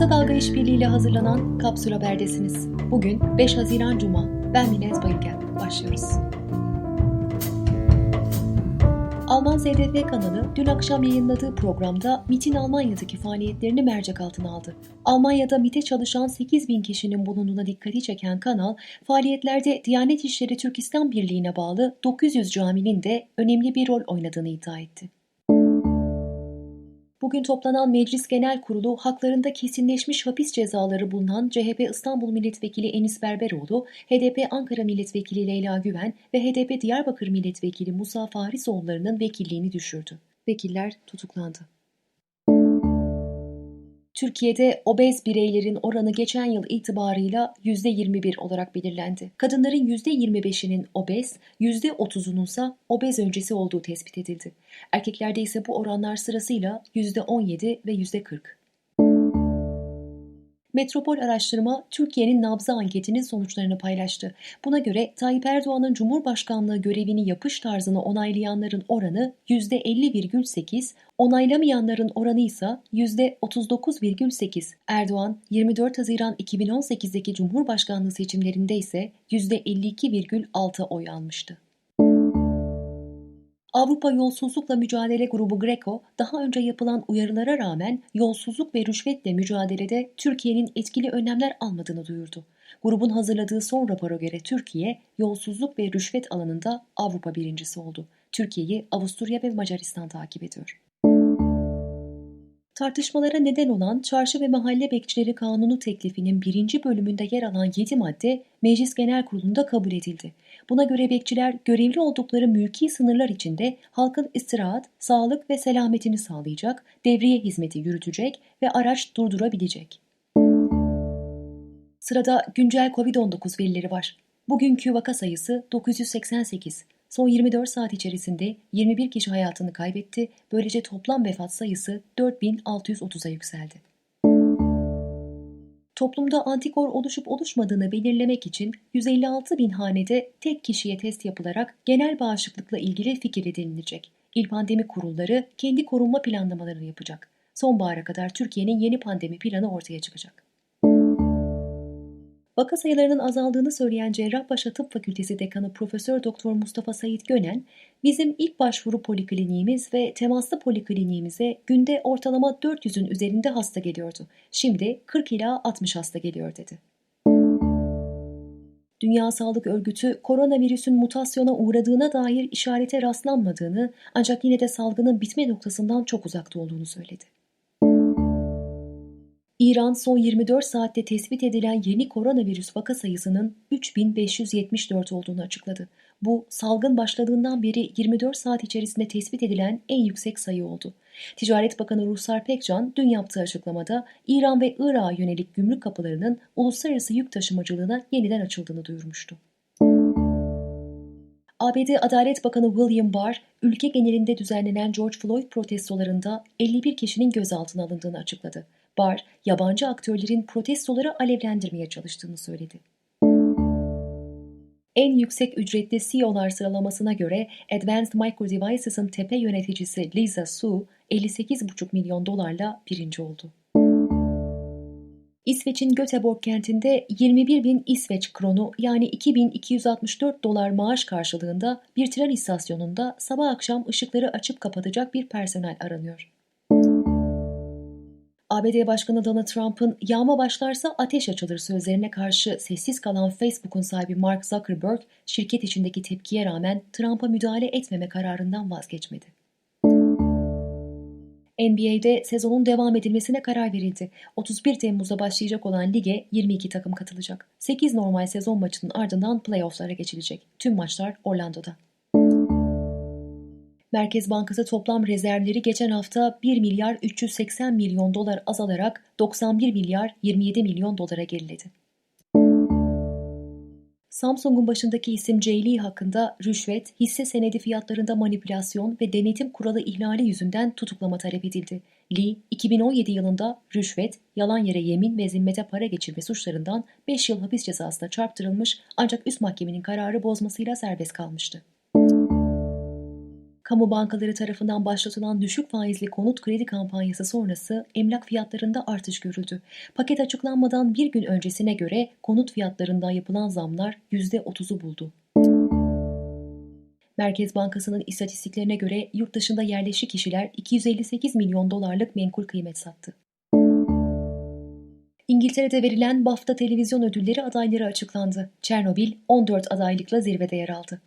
Kısa Dalga İşbirliği ile hazırlanan Kapsül Haber'desiniz. Bugün 5 Haziran Cuma. Ben Minez Bayırgen. Başlıyoruz. Alman ZDF kanalı dün akşam yayınladığı programda MIT'in Almanya'daki faaliyetlerini mercek altına aldı. Almanya'da MIT'e çalışan 8 bin kişinin bulunduğuna dikkati çeken kanal, faaliyetlerde Diyanet İşleri Türkistan Birliği'ne bağlı 900 caminin de önemli bir rol oynadığını iddia etti. Bugün toplanan Meclis Genel Kurulu haklarında kesinleşmiş hapis cezaları bulunan CHP İstanbul Milletvekili Enis Berberoğlu, HDP Ankara Milletvekili Leyla Güven ve HDP Diyarbakır Milletvekili Musa Farisoğulları'nın vekilliğini düşürdü. Vekiller tutuklandı. Türkiye'de obez bireylerin oranı geçen yıl itibarıyla %21 olarak belirlendi. Kadınların %25'inin obez, %30'unun ise obez öncesi olduğu tespit edildi. Erkeklerde ise bu oranlar sırasıyla %17 ve %40. Metropol Araştırma Türkiye'nin nabzı anketinin sonuçlarını paylaştı. Buna göre Tayyip Erdoğan'ın Cumhurbaşkanlığı görevini yapış tarzını onaylayanların oranı %50,8, onaylamayanların oranı ise %39,8. Erdoğan 24 Haziran 2018'deki Cumhurbaşkanlığı seçimlerinde ise %52,6 oy almıştı. Avrupa Yolsuzlukla Mücadele Grubu GRECO, daha önce yapılan uyarılara rağmen yolsuzluk ve rüşvetle mücadelede Türkiye'nin etkili önlemler almadığını duyurdu. Grubun hazırladığı son rapora göre Türkiye, yolsuzluk ve rüşvet alanında Avrupa birincisi oldu. Türkiye'yi Avusturya ve Macaristan takip ediyor. Tartışmalara neden olan Çarşı ve Mahalle Bekçileri Kanunu teklifinin birinci bölümünde yer alan 7 madde Meclis Genel Kurulu'nda kabul edildi. Buna göre bekçiler görevli oldukları mülki sınırlar içinde halkın istirahat, sağlık ve selametini sağlayacak, devriye hizmeti yürütecek ve araç durdurabilecek. Sırada güncel COVID-19 verileri var. Bugünkü vaka sayısı 988. Son 24 saat içerisinde 21 kişi hayatını kaybetti. Böylece toplam vefat sayısı 4630'a yükseldi. Toplumda antikor oluşup oluşmadığını belirlemek için 156 bin hanede tek kişiye test yapılarak genel bağışıklıkla ilgili fikir edinilecek. İl pandemi kurulları kendi korunma planlamalarını yapacak. Sonbahara kadar Türkiye'nin yeni pandemi planı ortaya çıkacak. Vaka sayılarının azaldığını söyleyen Cerrahpaşa Tıp Fakültesi Dekanı Profesör Doktor Mustafa Sayit Gönen, bizim ilk başvuru polikliniğimiz ve temaslı polikliniğimize günde ortalama 400'ün üzerinde hasta geliyordu. Şimdi 40 ila 60 hasta geliyor dedi. Dünya Sağlık Örgütü koronavirüsün mutasyona uğradığına dair işarete rastlanmadığını ancak yine de salgının bitme noktasından çok uzakta olduğunu söyledi. İran son 24 saatte tespit edilen yeni koronavirüs vaka sayısının 3574 olduğunu açıkladı. Bu salgın başladığından beri 24 saat içerisinde tespit edilen en yüksek sayı oldu. Ticaret Bakanı Ruhsar Pekcan dün yaptığı açıklamada İran ve Irak'a yönelik gümrük kapılarının uluslararası yük taşımacılığına yeniden açıldığını duyurmuştu. ABD Adalet Bakanı William Barr, ülke genelinde düzenlenen George Floyd protestolarında 51 kişinin gözaltına alındığını açıkladı. Barr, yabancı aktörlerin protestoları alevlendirmeye çalıştığını söyledi. En yüksek ücretli CEO'lar sıralamasına göre Advanced Micro Devices'ın tepe yöneticisi Lisa Su 58,5 milyon dolarla birinci oldu. İsveç'in Göteborg kentinde 21 bin İsveç kronu yani 2264 dolar maaş karşılığında bir tren istasyonunda sabah akşam ışıkları açıp kapatacak bir personel aranıyor. ABD Başkanı Donald Trump'ın yağma başlarsa ateş açılır sözlerine karşı sessiz kalan Facebook'un sahibi Mark Zuckerberg, şirket içindeki tepkiye rağmen Trump'a müdahale etmeme kararından vazgeçmedi. NBA'de sezonun devam edilmesine karar verildi. 31 Temmuz'da başlayacak olan lige 22 takım katılacak. 8 normal sezon maçının ardından playofflara geçilecek. Tüm maçlar Orlando'da. Merkez Bankası toplam rezervleri geçen hafta 1 milyar 380 milyon dolar azalarak 91 milyar 27 milyon dolara geriledi. Samsung'un başındaki isim Jay Lee hakkında rüşvet, hisse senedi fiyatlarında manipülasyon ve denetim kuralı ihlali yüzünden tutuklama talep edildi. Lee, 2017 yılında rüşvet, yalan yere yemin ve zimmete para geçirme suçlarından 5 yıl hapis cezasına çarptırılmış ancak üst mahkemenin kararı bozmasıyla serbest kalmıştı. Kamu bankaları tarafından başlatılan düşük faizli konut kredi kampanyası sonrası emlak fiyatlarında artış görüldü. Paket açıklanmadan bir gün öncesine göre konut fiyatlarında yapılan zamlar %30'u buldu. Merkez Bankası'nın istatistiklerine göre yurt dışında yerleşik kişiler 258 milyon dolarlık menkul kıymet sattı. İngiltere'de verilen BAFTA televizyon ödülleri adayları açıklandı. Çernobil 14 adaylıkla zirvede yer aldı.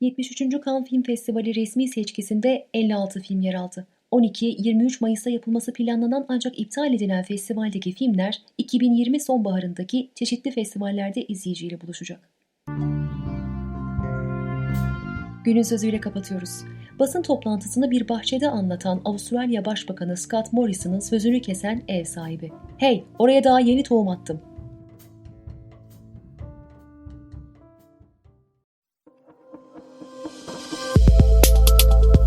73. Cannes Film Festivali resmi seçkisinde 56 film yer aldı. 12-23 Mayıs'ta yapılması planlanan ancak iptal edilen festivaldeki filmler 2020 sonbaharındaki çeşitli festivallerde izleyiciyle buluşacak. Günün sözüyle kapatıyoruz. Basın toplantısını bir bahçede anlatan Avustralya Başbakanı Scott Morrison'ın sözünü kesen ev sahibi. Hey, oraya daha yeni tohum attım.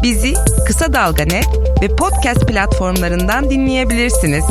Bizi Kısa Dalga ve podcast platformlarından dinleyebilirsiniz.